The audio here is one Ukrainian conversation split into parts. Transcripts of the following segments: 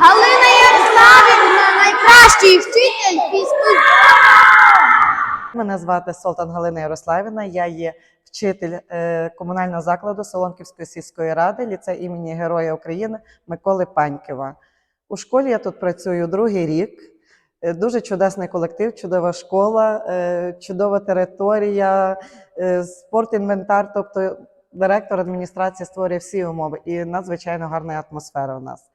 Галина Ярославівна найкращий вчитель фізкультури. Мене звати Солтан Галина Ярославівна. Я є вчитель е, комунального закладу Солонківської сільської ради, ліцей імені Героя України Миколи Панькова. У школі я тут працюю другий рік. Е, Дуже чудесний колектив, чудова школа, е, чудова територія, спортінвентар. Тобто директор адміністрації створює всі умови і надзвичайно гарна атмосфера у нас.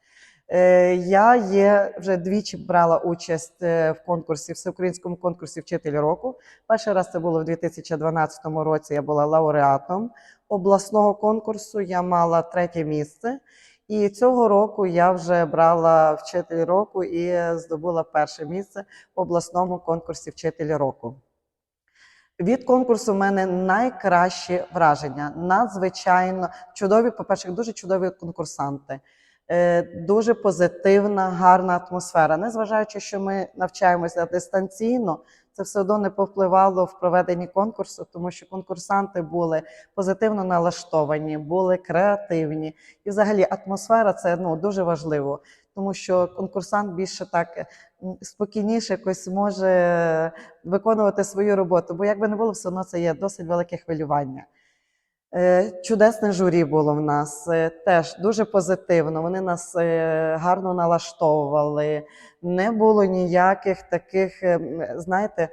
Е, Я є вже двічі брала участь е, в конкурсі, всеукраїнському конкурсі Вчитель року. Перший раз це було в 2012 році. Я була лауреатом обласного конкурсу. Я мала третє місце. І цього року я вже брала вчитель року і здобула перше місце в обласному конкурсі Вчитель року. Від конкурсу в мене найкращі враження. Надзвичайно чудові, по-перше, дуже чудові конкурсанти. Е, Дуже позитивна, гарна атмосфера. Незважаючи, що ми навчаємося дистанційно, це все одно не повпливало в проведенні конкурсу, тому що конкурсанти були позитивно налаштовані, були креативні. І взагалі атмосфера це ну, дуже важливо, тому що конкурсант більше так спокійніше якось може виконувати свою роботу. Бо як би не було, все одно це є досить велике хвилювання. Е, Чудесне журі було в нас, е, теж дуже позитивно. Вони нас е, гарно налаштовували. Не було ніяких таких, знаєте,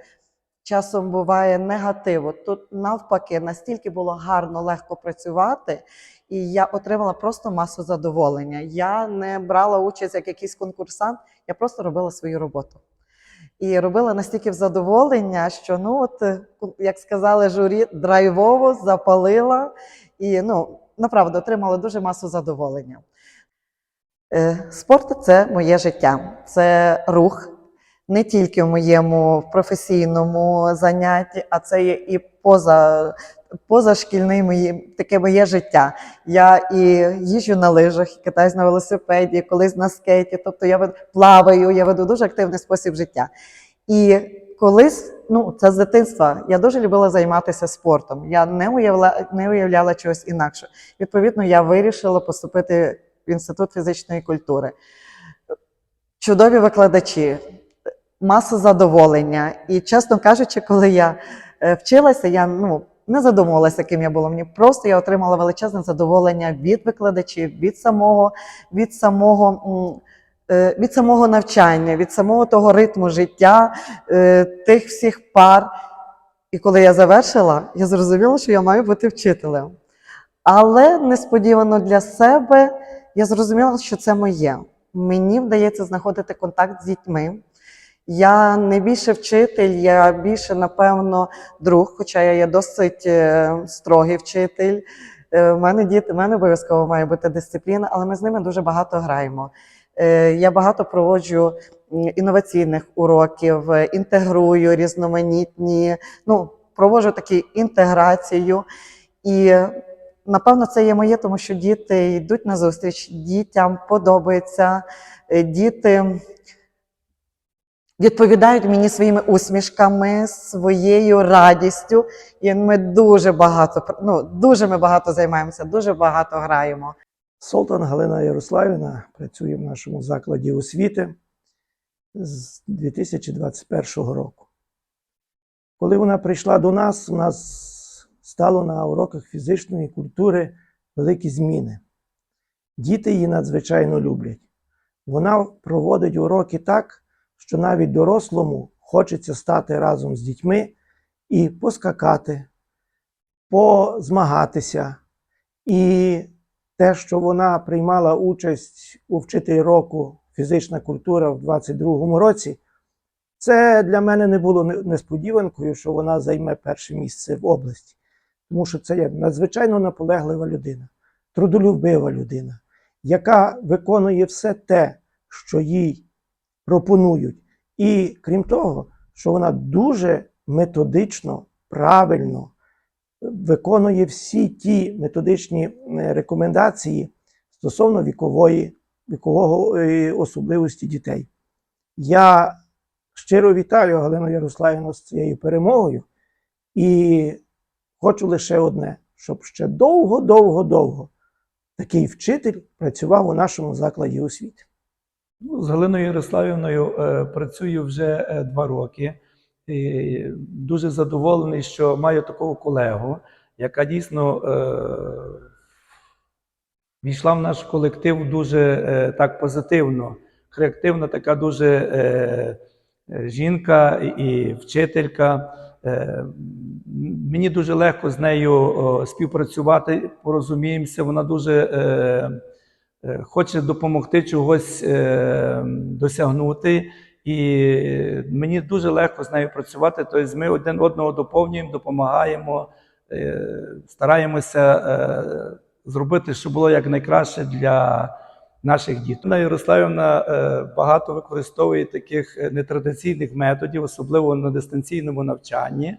часом буває негативу. Тут навпаки, настільки було гарно, легко працювати, і я отримала просто масу задоволення. Я не брала участь як якийсь конкурсант, я просто робила свою роботу. І робила настільки задоволення, що ну от е, як сказали журі, драйвово запалила і ну направду отримала дуже масу задоволення. Е, Спорт це моє життя, це рух не тільки в моєму професійному занятті, а це є і поза, позашкільне мої, таке моє життя. Я і їжджу на лижах, і катаюсь на велосипеді, колись на скейті. Тобто я плаваю, я веду дуже активний спосіб життя. І колись, ну це з дитинства, я дуже любила займатися спортом. Я не уявляла, не уявляла чогось інакше. Відповідно, я вирішила поступити в інститут фізичної культури. Чудові викладачі, маса задоволення. І, чесно кажучи, коли я е, вчилася, я ну, не задумувалася, ким я була. Мені просто я отримала величезне задоволення від викладачів, від самого, від самого. е, Від самого навчання, від самого того ритму життя, е, тих всіх пар. І коли я завершила, я зрозуміла, що я маю бути вчителем. Але несподівано для себе я зрозуміла, що це моє. Мені вдається знаходити контакт з дітьми. Я не більше вчитель, я більше, напевно, друг, хоча я є досить е, строгий вчитель. Е, У мене діти, в мене обов'язково має бути дисципліна, але ми з ними дуже багато граємо. Е, Я багато проводжу інноваційних уроків, е, інтегрую різноманітні, ну, проводжу таку інтеграцію. І напевно це є моє, тому що діти йдуть на зустріч, дітям подобається, е, діти відповідають мені своїми усмішками, своєю радістю. І ми дуже багато ну, дуже ми багато займаємося, дуже багато граємо. Солтан Галина Ярославівна працює в нашому закладі освіти з 2021 року. Коли вона прийшла до нас, у нас стало на уроках фізичної культури великі зміни. Діти її надзвичайно люблять. Вона проводить уроки так, що навіть дорослому хочеться стати разом з дітьми і поскакати, позмагатися. І те, що вона приймала участь у вчителі року фізична культура в 22-му році, це для мене не було несподіванкою, що вона займе перше місце в області. Тому що це є надзвичайно наполеглива людина, трудолюбива людина, яка виконує все те, що їй пропонують. І крім того, що вона дуже методично, правильно виконує всі ті методичні е, рекомендації стосовно вікової, вікового е, особливості дітей. Я щиро вітаю Галину Ярославівну з цією перемогою і хочу лише одне, щоб ще довго, довго, довго такий вчитель працював у нашому закладі освіти. Ну, З Галиною Ярославівною е, працюю вже е, два роки. І дуже задоволений, що маю такого колегу, яка дійсно е, війшла в наш колектив дуже так позитивно, креативна, така дуже жінка і, вчителька. Мені дуже легко з нею співпрацювати, порозуміємося. Вона дуже хоче допомогти чогось е, досягнути. І мені дуже легко з нею працювати. Тобто ми один одного доповнюємо, допомагаємо, е, стараємося е, зробити, щоб було якнайкраще для наших дітей. Анна Ярославівна е, багато використовує таких е, нетрадиційних методів, особливо на дистанційному навчанні,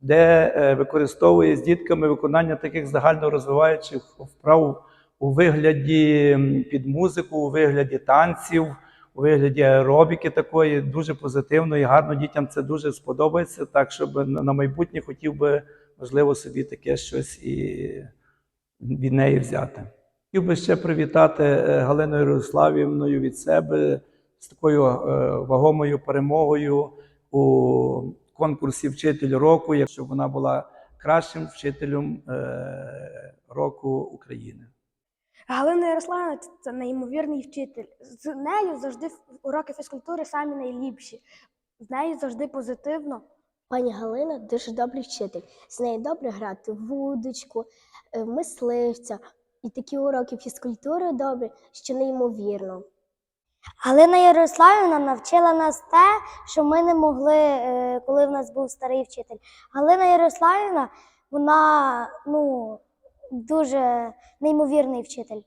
де е, використовує з дітками виконання таких загальнорозвиваючих вправ у вигляді під музику, у вигляді танців у вигляді аеробіки такої дуже позитивно і гарно дітям це дуже сподобається. Так, щоб на майбутнє хотів би, можливо, собі таке щось і від неї взяти. Хотів би ще привітати е, Галину Ярославівною від себе з такою е, вагомою перемогою у конкурсі Вчитель року, якщо вона була кращим вчителем е, року України. Галина Ярославівна це- це неймовірний вчитель. З нею завжди уроки фізкультури самі найліпші. З нею завжди позитивно. Пані Галина дуже добрий вчитель. З нею добре грати в вудочку, е, в мисливця. І такі уроки фізкультури добрі, що неймовірно. Галина Ярославівна навчила нас те, що ми не могли, е, коли в нас був старий вчитель. Галина Ярославівна, вона ну, дуже неймовірний вчитель.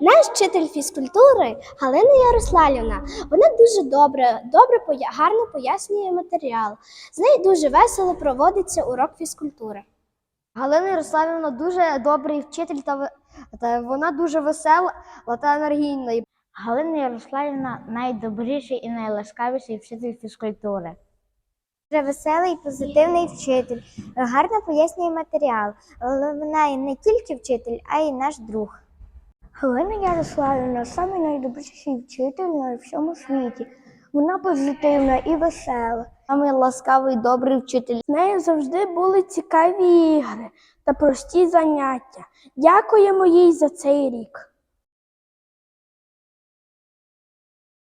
Наш вчитель фізкультури Галина Ярославівна. Вона дуже добре, добре гарно пояснює матеріал. З нею дуже весело проводиться урок фізкультури. Галина Ярославівна дуже добрий вчитель, та, та вона дуже весела та енергійна. Галина Ярославівна найдобріший і найласкавіший вчитель фізкультури. Дуже веселий, позитивний вчитель, гарно пояснює матеріал. Але вона і не тільки вчитель, а й наш друг. Галина Ярославівна самий найдобріший вчитель на всьому світі. Вона позитивна і весела. Самий ласкавий, добрий вчитель. З нею завжди були цікаві ігри та прості заняття. Дякуємо їй за цей рік.